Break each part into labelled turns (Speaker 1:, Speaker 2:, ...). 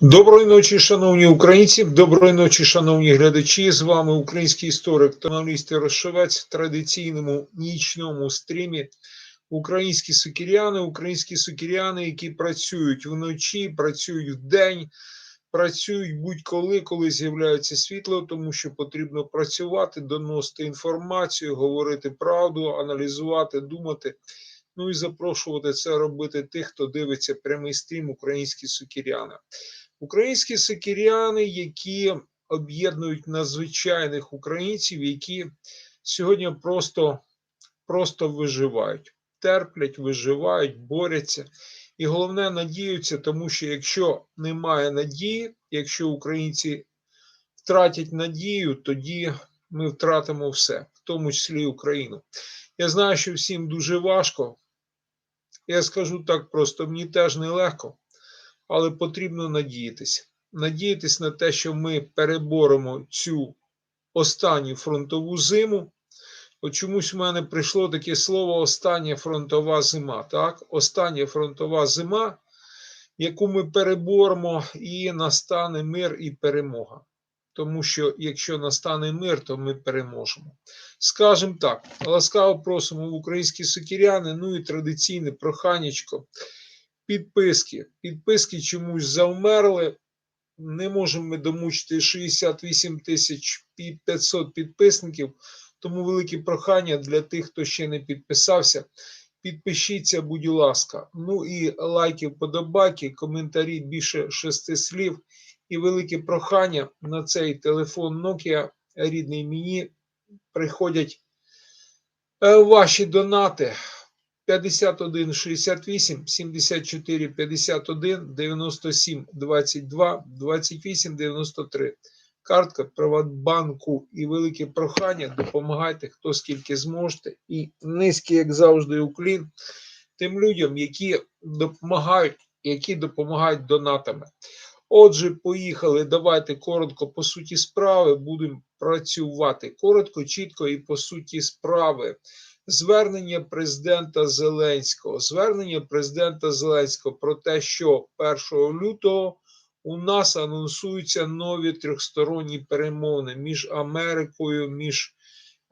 Speaker 1: Доброї ночі, шановні українці, доброї ночі, шановні глядачі. З вами український історик та журналіст Ярошевець в традиційному нічному стрімі. Українські сукіряни, українські сукіряни, які працюють вночі, працюють вдень, працюють будь-коли, коли з'являється світло, тому що потрібно працювати, доносити інформацію, говорити правду, аналізувати, думати. Ну і запрошувати це робити тих, хто дивиться прямий стрім українські сукіряни. Українські сикіряни, які об'єднують надзвичайних українців, які сьогодні просто, просто виживають, терплять, виживають, борються. І головне надіються, тому що якщо немає надії, якщо українці втратять надію, тоді ми втратимо все, в тому числі Україну. Я знаю, що всім дуже важко. Я скажу так просто: мені теж нелегко але потрібно надіятися. Надіятися на те, що ми переборемо цю останню фронтову зиму. От чомусь в мене прийшло таке слово остання фронтова зима. Так, остання фронтова зима, яку ми переборемо, і настане мир і перемога. Тому що якщо настане мир, то ми переможемо. Скажемо так, ласкаво просимо в українські сокіряни, ну і традиційне проханечко підписки. Підписки чомусь завмерли. Не можемо ми домучити 68 тисяч 500 підписників. Тому велике прохання для тих, хто ще не підписався. Підпишіться, будь ласка. Ну і лайки, вподобайки, коментарі більше шести слів. І велике прохання на цей телефон Nokia, рідний мені, приходять е, ваші донати. 51 68 74 51 97 22 28 93. Картка Приватбанку і велике прохання. Допомагайте, хто скільки зможете. І низький, як завжди, уклін тим людям, які допомагають, які допомагають донатами. Отже, поїхали. Давайте коротко по суті справи. Будемо працювати коротко, чітко і по суті справи. Звернення президента Зеленського, звернення президента Зеленського про те, що 1 лютого у нас анонсуються нові трьохсторонні перемовини між Америкою, між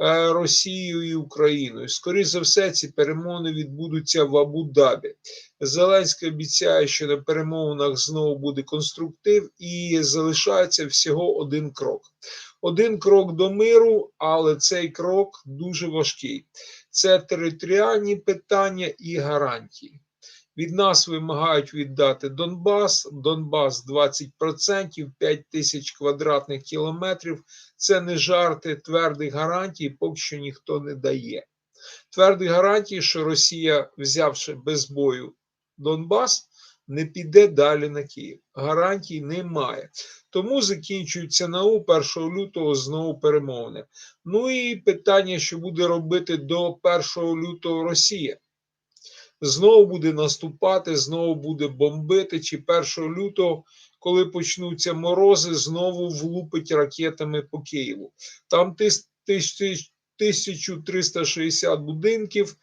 Speaker 1: е, Росією і Україною. Скоріше за все, ці перемовини відбудуться в Абу-Дабі. Зеленський обіцяє, що на перемовинах знову буде конструктив, і залишається всього один крок. Один крок до миру, але цей крок дуже важкий це територіальні питання і гарантії. Від нас вимагають віддати Донбас, Донбас 20%, 5 тисяч квадратних кілометрів. Це не жарти твердих гарантій, поки що ніхто не дає. Твердих гарантій, що Росія, взявши без бою Донбас, не піде далі на Київ. Гарантій немає. Тому закінчується НАУ 1 лютого знову перемовини. Ну і питання, що буде робити до 1 лютого Росія. Знову буде наступати, знову буде бомбити, чи 1 лютого, коли почнуться морози, знову влупить ракетами по Києву. Там 1360 будинків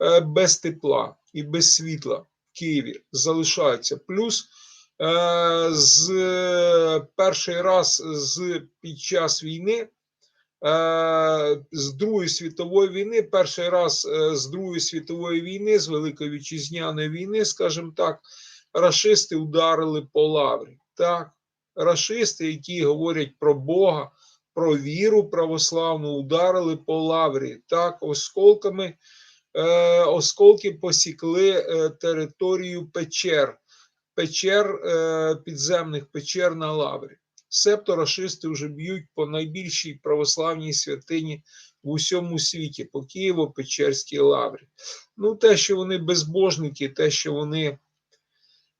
Speaker 1: е, без тепла і без світла Києві залишаються. Плюс Е, з перший раз з під час війни. Е, з Другої світової війни, перший раз е, з Другої світової війни, з Великої Вітчизняної війни, скажімо так, рашисти ударили по лаврі. Так, рашисти, які говорять про Бога, про віру православну, ударили по лаврі. Так, осколками, осколки посікли територію печер печер, е, підземних печер на лаврі. Себто рашисти вже б'ють по найбільшій православній святині в усьому світі, по Києво-Печерській лаврі. Ну, те, що вони безбожники, те, що вони.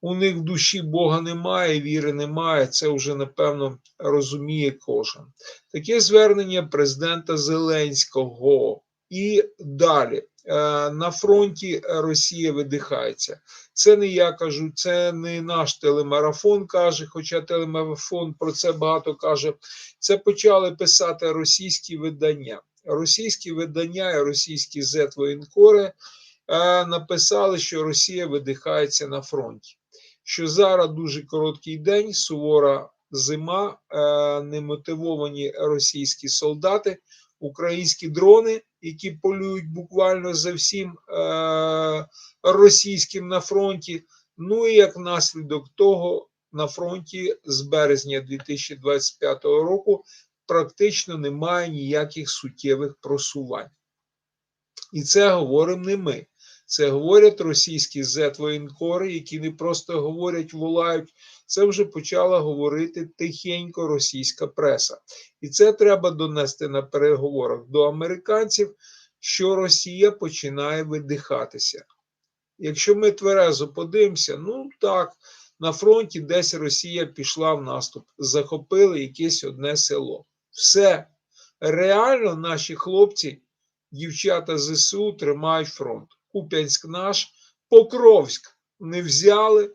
Speaker 1: У них в душі Бога немає, віри немає, це вже напевно розуміє кожен. Таке звернення президента Зеленського. І далі Е, на фронті Росія видихається. Це не я кажу, це не наш телемарафон каже, хоча телемарафон про це багато каже. Це почали писати російські видання. Російські видання і російські зет воєнкори е, написали, що Росія видихається на фронті. що зараз дуже короткий день, сувора зима, е, немотивовані російські солдати, українські дрони, які полюють буквально за всім е, російським на фронті. Ну і як наслідок того, на фронті з березня 2025 року практично немає ніяких суттєвих просувань. І це говоримо не ми. Це говорять російські зет-воєнкори, які не просто говорять, волають. Це вже почала говорити тихенько російська преса. І це треба донести на переговорах до американців, що Росія починає видихатися. Якщо ми тверезо подивимося, ну так, на фронті десь Росія пішла в наступ, захопили якесь одне село. Все. Реально наші хлопці, дівчата ЗСУ тримають фронт. Куп'янськ наш, Покровськ не взяли,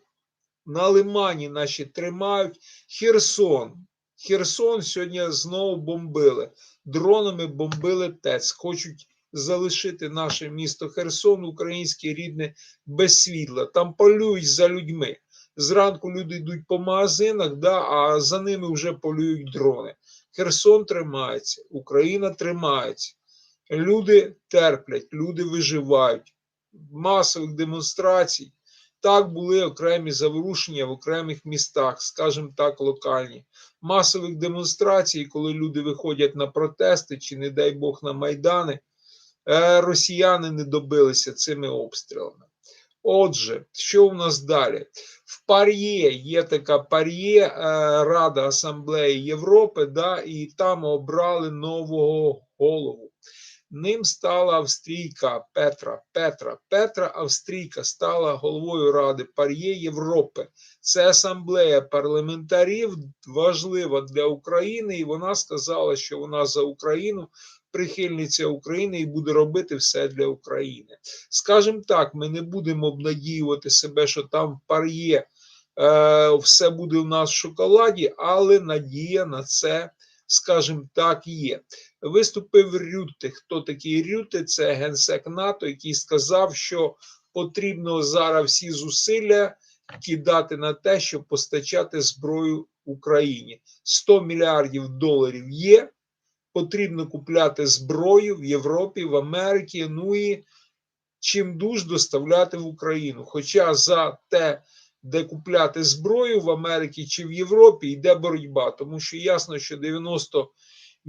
Speaker 1: на Лимані наші тримають. Херсон. Херсон сьогодні знову бомбили. Дронами бомбили ТЕЦ. Хочуть залишити наше місто Херсон, українське рідне, без світла. Там полюють за людьми. Зранку люди йдуть по магазинах, да, а за ними вже полюють дрони. Херсон тримається, Україна тримається. Люди терплять, люди виживають. Масових демонстрацій. Так були окремі заворушення в окремих містах, скажімо так, локальні. Масових демонстрацій, коли люди виходять на протести чи, не дай Бог, на майдани, е, росіяни не добилися цими обстрілами. Отже, що у нас далі? В Пар'є є така Пар'є, е, Рада Асамблеї Європи, да, і там обрали нового голову. Ним стала австрійка Петра. Петра Петра Австрійка стала головою Ради Пар'є Європи. Це асамблея парламентарів важлива для України, і вона сказала, що вона за Україну прихильниця України і буде робити все для України. Скажімо так, ми не будемо обнадіювати себе, що там Пар'є е, все буде у нас в шоколаді, але надія на це, скажімо так, є. Виступив Рютте. Хто такий Рютте? Це генсек НАТО, який сказав, що потрібно зараз всі зусилля кидати на те, щоб постачати зброю Україні. 100 мільярдів доларів є. Потрібно купляти зброю в Європі, в Америці, ну і чим дуж доставляти в Україну. Хоча за те, де купляти зброю в Америці чи в Європі, йде боротьба, тому що ясно, що 90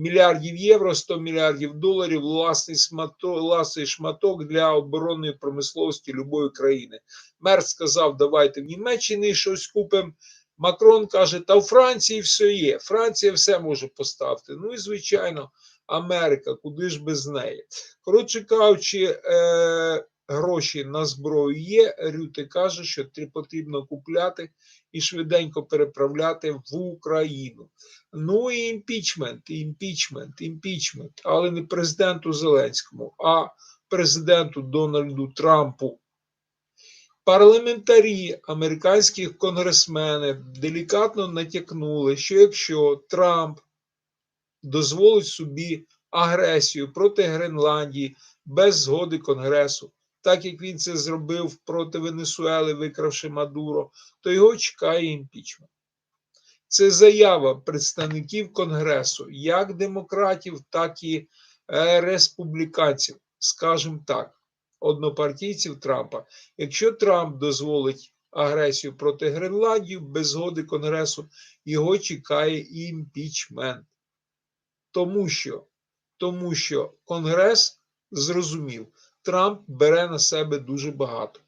Speaker 1: мільярдів євро, 100 мільярдів доларів власний шматок, власний шматок для оборонної промисловості любої країни. Мерц сказав, давайте в Німеччині щось купимо. Макрон каже, та в Франції все є. Франція все може поставити. Ну і звичайно, Америка, куди ж без неї. Коротше кажучи, е, гроші на зброю є. Рюте каже, що потрібно купляти і швиденько переправляти в Україну. Ну і імпічмент, імпічмент, імпічмент, але не президенту Зеленському, а президенту Дональду Трампу. Парламентарі, американські конгресмени делікатно натякнули, що якщо Трамп дозволить собі агресію проти Гренландії без згоди Конгресу, так як він це зробив проти Венесуели, викравши Мадуро, то його чекає імпічмент. Це заява представників Конгресу, як демократів, так і е, республіканців, скажімо так однопартійців Трампа. Якщо Трамп дозволить агресію проти Гренландії без згоди Конгресу, його чекає імпічмент. Тому що, тому що Конгрес зрозумів, Трамп бере на себе дуже багато.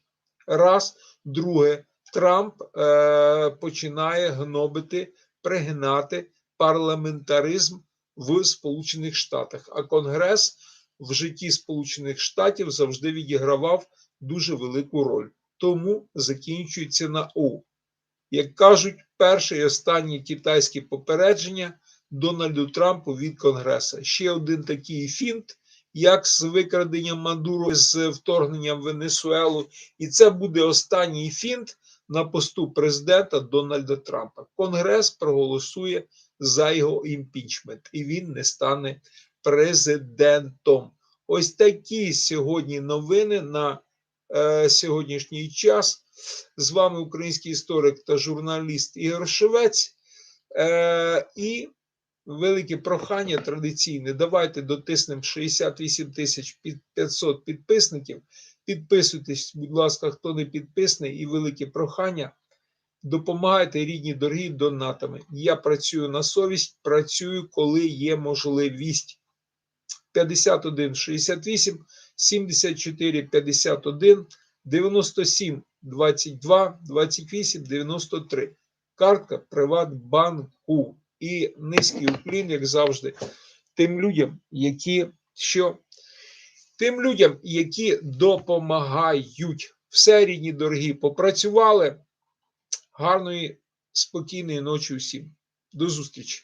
Speaker 1: Раз, друге, Трамп е, починає гнобити, пригнати парламентаризм в Сполучених Штатах, а Конгрес в житті Сполучених Штатів завжди відігравав дуже велику роль. Тому закінчується на У. Як кажуть, перше і останнє китайське попередження Дональду Трампу від Конгреса. Ще один такий фінт, як з викраденням Мадуро з вторгненням в Венесуелу. І це буде останній фінт на посту президента Дональда Трампа. Конгрес проголосує за його імпічмент, і він не стане президентом. Ось такі сьогодні новини на е, сьогоднішній час. З вами український історик та журналіст Ігор Шевець. Е, і велике прохання традиційне. Давайте дотиснемо 68 тисяч 500 підписників. Підписуйтесь, будь ласка, хто не підписаний, і велике прохання. Допомагайте рідні дорогі донатами. Я працюю на совість, працюю, коли є можливість. 51 68 74 51 97 22 28 93. Картка Приватбанку. І низький уклін, як завжди, тим людям, які що тим людям, які допомагають. Все, рідні дорогі, попрацювали. Гарної, спокійної ночі усім. До зустрічі!